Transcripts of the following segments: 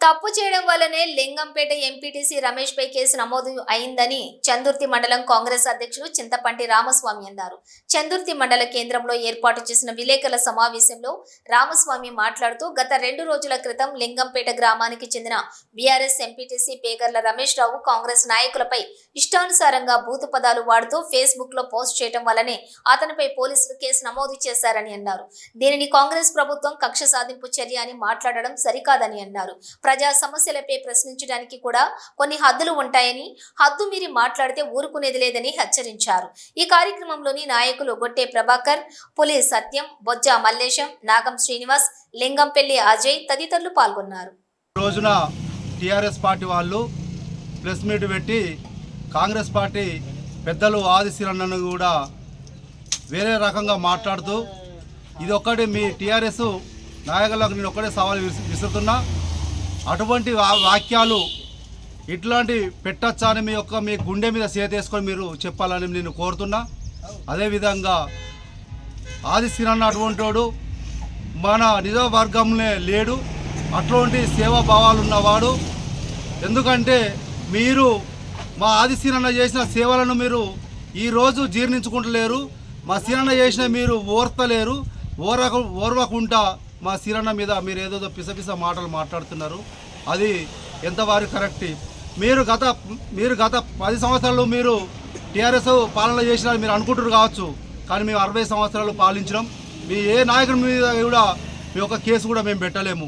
తప్పు చేయడం వల్లనే లింగంపేట ఎంపీటీసీ రమేష్ పై కేసు నమోదు అయిందని చందుర్తి మండలం కాంగ్రెస్ అధ్యక్షుడు చింతపంటి రామస్వామి అన్నారు. చందుర్తి మండల కేంద్రంలో ఏర్పాటు చేసిన విలేకరుల సమావేశంలో రామస్వామి మాట్లాడుతూ గత రెండు రోజుల క్రితం లింగంపేట గ్రామానికి చెందిన బీఆర్ఎస్ ఎంపీటీసీ పేగర్ల రమేష్ రావు కాంగ్రెస్ నాయకులపై ఇష్టానుసారంగా బూతు పదాలు వాడుతూ ఫేస్బుక్లో పోస్ట్ చేయడం వల్లనే అతనిపై పోలీసులు కేసు నమోదు చేశారని అన్నారు. దీనిని కాంగ్రెస్ ప్రభుత్వం కక్ష సాధింపు చర్య అని మాట్లాడడం సరికాదని అన్నారు. ప్రజా సమస్యలపై ప్రశ్నించడానికి కూడా కొన్ని హద్దులు ఉంటాయని హద్దు మీరి మాట్లాడితే ఊరుకునేది లేదని హెచ్చరించారు. ఈ కార్యక్రమంలోని నాయకులు గొట్టె ప్రభాకర్ పులి సత్యం బొజ్జ మల్లేశం నాగం శ్రీనివాస్ లింగంపల్లి అజయ్ తదితరులు పాల్గొన్నారు. రోజున టీఆర్ఎస్ పార్టీ వాళ్ళు ప్రెస్ మీట్ పెట్టి కాంగ్రెస్ పార్టీ పెద్దలు ఆదిశీలన్నను కూడా వేరే రకంగా మాట్లాడుతూ ఇది ఒక్కటి మీ టీఆర్ఎస్ నాయకులకు నేను ఒక్కటే సవాల్ విసు- విసురుతున్నా. అటువంటి వా- వాక్యాలు ఇట్లాంటి పెట్టచ్చా అని మీ యొక్క మీ గుండె మీద చేతేసుకొని మీరు చెప్పాలని నేను కోరుతున్నా. అదేవిధంగా ఆది సిరన్న అటువంటి వాడు మన నిజవర్గంలో లేడు. అటువంటి సేవా భావాలు ఉన్నవాడు. ఎందుకంటే మీరు మా ఆది చేసిన సేవలను మీరు ఈరోజు జీర్ణించుకుంటలేరు. మా సీనన్న చేసిన మీరు ఓర్తలేరు. ఓరక ఓర్వకుండా మా సిరన్న మీద మీరు ఏదో పిసపిస మాటలు మాట్లాడుతున్నారు. అది ఎంతవారు కరెక్ట్? మీరు గత మీరు గత పది సంవత్సరాలు మీరు టీఆర్ఎస్ పాలన చేసిన మీరు అనుకుంటారు కావచ్చు. కానీ మేము అరవై సంవత్సరాలు పాలించడం మీ ఏ నాయకుడి మీద కూడా మీ యొక్క కేసు కూడా మేము పెట్టలేము.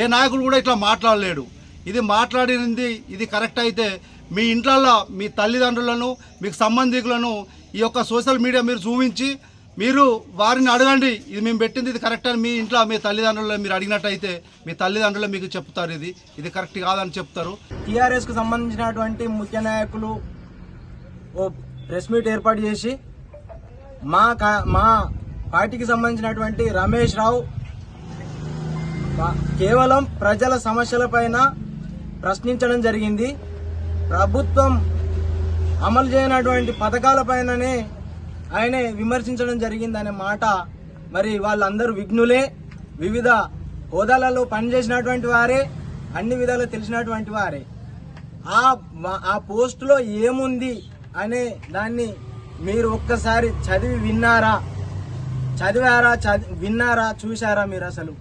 ఏ నాయకుడు కూడా ఇట్లా మాట్లాడలేడు. ఇది మాట్లాడినది ఇది కరెక్ట్ అయితే మీ ఇంట్లల్లో మీ తల్లిదండ్రులను మీకు సంబంధికులను ఈ యొక్క సోషల్ మీడియా మీరు చూపించి మీరు వారిని అడగండి. ఇది మేము పెట్టింది ఇది కరెక్ట్ అని మీ ఇంట్లో మీ తల్లిదండ్రులు మీరు అడిగినట్టయితే మీ తల్లిదండ్రులు మీకు చెప్తారు ఇది. ఇది కరెక్ట్ కాదని చెప్తారు. టీఆర్ఎస్కు సంబంధించినటువంటి ముఖ్య నాయకులు ఓ ప్రెస్ మీట్ ఏర్పాటు చేసి మా కా- మా పార్టీకి సంబంధించినటువంటి రమేష్ రావు కేవలం ప్రజల సమస్యలపైన ప్రశ్నించడం జరిగింది. ప్రభుత్వం అమలు చేయనటువంటి పథకాలపైననే ఆయనే విమర్శించడం జరిగిందనే మాట మరి వాళ్ళందరూ విఘ్నులే. వివిధ హోదాలలో పనిచేసినటువంటి వారే అన్ని విధాలు తెలిసినటువంటి వారే. ఆ ఆ పోస్టులో ఏముంది అనే దాన్ని మీరు ఒక్కసారి చదివి విన్నారా? చదివారా? చది విన్నారా? చూశారా మీరు అసలు?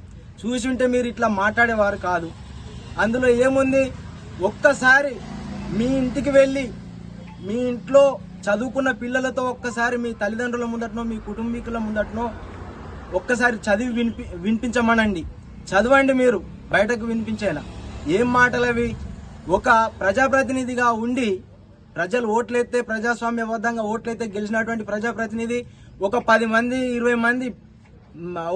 చూసి ఉంటే మీరు ఇట్లా మాట్లాడేవారు కాదు. అందులో ఏముంది? ఒక్కసారి మీ ఇంటికి వెళ్ళి మీ ఇంట్లో చదువుకున్న పిల్లలతో ఒక్కసారి మీ తల్లిదండ్రుల ముందటనో మీ కుటుంబీకుల ముందటనో ఒక్కసారి చదివి వినిపి వినిపించమనండి. చదవండి మీరు బయటకు వినిపించేలా. ఏం మాటలవి? ఒక ప్రజాప్రతినిధిగా ఉండి ప్రజలు ఓట్లెత్తే ప్రజాస్వామ్యబద్ధంగా ఓట్లైతే గెలిచినటువంటి ప్రజాప్రతినిధి ఒక పది మంది ఇరవై మంది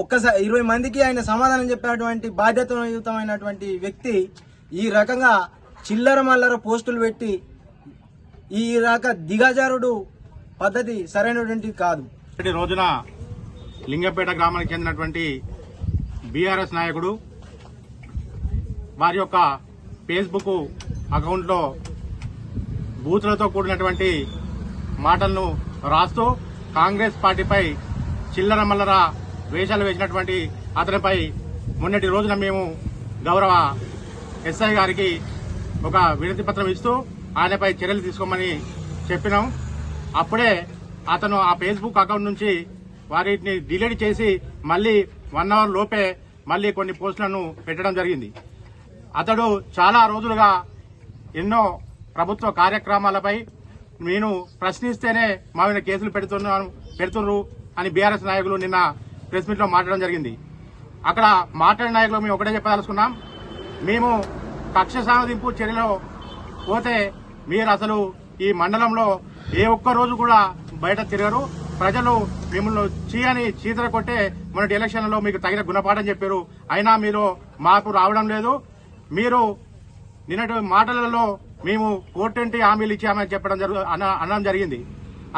ఒక్కసారి ఇరవై మందికి ఆయన సమాధానం చెప్పినటువంటి బాధ్యతయుతమైనటువంటి వ్యక్తి ఈ రకంగా చిల్లర మల్లర పోస్టులు పెట్టి ఈ రక దిగజారుడు పద్ధతి సరైనటువంటిది కాదు. రోజున లింగపేట గ్రామానికి చెందినటువంటి బీఆర్ఎస్ నాయకుడు వారి యొక్క ఫేస్బుక్ అకౌంట్లో బూతులతో కూడినటువంటి మాటలను రాస్తూ కాంగ్రెస్ పార్టీపై చిల్లర మల్లర వేషాలు వేసినటువంటి అతనిపై మొన్నటి రోజున మేము గౌరవ ఎస్ఐ గారికి ఒక వినతి పత్రం ఇస్తూ ఆయనపై చర్యలు తీసుకోమని చెప్పినాం. అప్పుడే అతను ఆ ఫేస్బుక్ అకౌంట్ నుంచి వారిని డిలీట్ చేసి మళ్ళీ వన్ అవర్ లోపే మళ్ళీ కొన్ని పోస్టులను పెట్టడం జరిగింది. అతడు చాలా రోజులుగా ఎన్నో ప్రభుత్వ కార్యక్రమాలపై నేను ప్రశ్నిస్తేనే మా మీద కేసులు పెడుతున్నాను పెడుతున్నారు అని బీఆర్ఎస్ నాయకులు నిన్న ప్రెస్ మీట్లో మాట్లాడడం జరిగింది. అక్కడ మాట్లాడిన నాయకులు మేము ఒకటే చెప్పదలుచుకున్నాం. మేము కక్ష సాధింపు చర్యలో పోతే మీరు అసలు ఈ మండలంలో ఏ ఒక్క రోజు కూడా బయట తిరగరు. ప్రజలు మిమ్మల్ని చీయని చీతర కొట్టే మొన్నటి ఎలక్షన్లలో మీకు తగిన గుణపాఠం చెప్పారు. అయినా మీరు మార్పు రావడం లేదు. మీరు నిన్నటి మాటలలో మేము కోటంటి హామీలు ఇచ్చామని చెప్పడం జరుగు అనడం జరిగింది.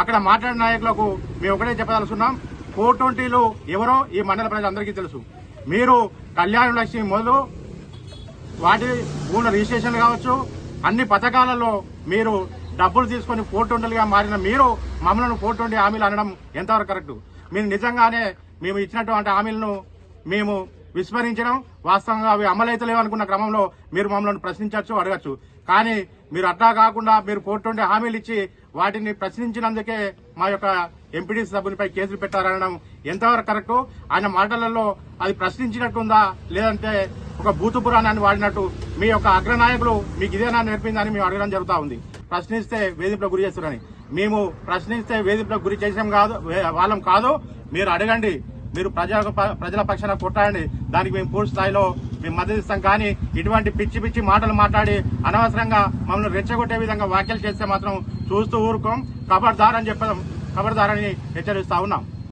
అక్కడ మాట్లాడిన నాయకులకు మేము ఒకటే చెప్పదలుచున్నాం కోటంటీలు ఎవరో ఈ మండల ప్రజలందరికీ తెలుసు. మీరు కళ్యాణ లక్ష్మి మొదలు వాటి భూముల రిజిస్ట్రేషన్ కావచ్చు అన్ని పథకాలలో మీరు డబ్బులు తీసుకొని పోర్టుండలుగా మారిన మీరు మమ్మల్ని పోర్టుండి హామీలు అనడం ఎంతవరకు కరెక్ట్? మీరు నిజంగానే మేము ఇచ్చినటువంటి హామీలను మేము విస్మరించడం వాస్తవంగా అవి అమలైతలేవు అనుకున్న క్రమంలో మీరు మమ్మల్ని ప్రశ్నించవచ్చు అడగచ్చు. కానీ మీరు అట్లా కాకుండా మీరు కోర్టు హామీలు ఇచ్చి వాటిని ప్రశ్నించినందుకే మా యొక్క ఎంపీడీ సభ్యునిపై కేసులు పెట్టారనడం ఎంతవరకు కరెక్ట్? ఆయన మాటలలో అది ప్రశ్నించినట్టుందా? లేదంటే ఒక భూతుపురాణాన్ని వాడినట్టు మీ యొక్క అగ్రనాయకులు మీకు ఇదేనా నేర్పిందని మేము అడగడం జరుగుతూ ఉంది. ప్రశ్నిస్తే వేధింపులకు గురి చేస్తున్నారని మేము ప్రశ్నిస్తే వేధింపులకు గురి చేసాం కాదు వాళ్ళం కాదు. మీరు అడగండి. మీరు ప్రజల ప్రజల పక్షాన కొట్టాడండి దానికి మేము పూర్తి స్థాయిలో మేము మద్దతు ఇస్తాం. కానీ ఇటువంటి పిచ్చి పిచ్చి మాటలు మాట్లాడి అనవసరంగా మమ్మల్ని రెచ్చగొట్టే విధంగా వ్యాఖ్యలు చేస్తే మాత్రం చూస్తూ ఊరుకోం. ఖబర్దార్ అని చెప్పడం ఖబర్దార్ అని హెచ్చరిస్తా ఉన్నాం.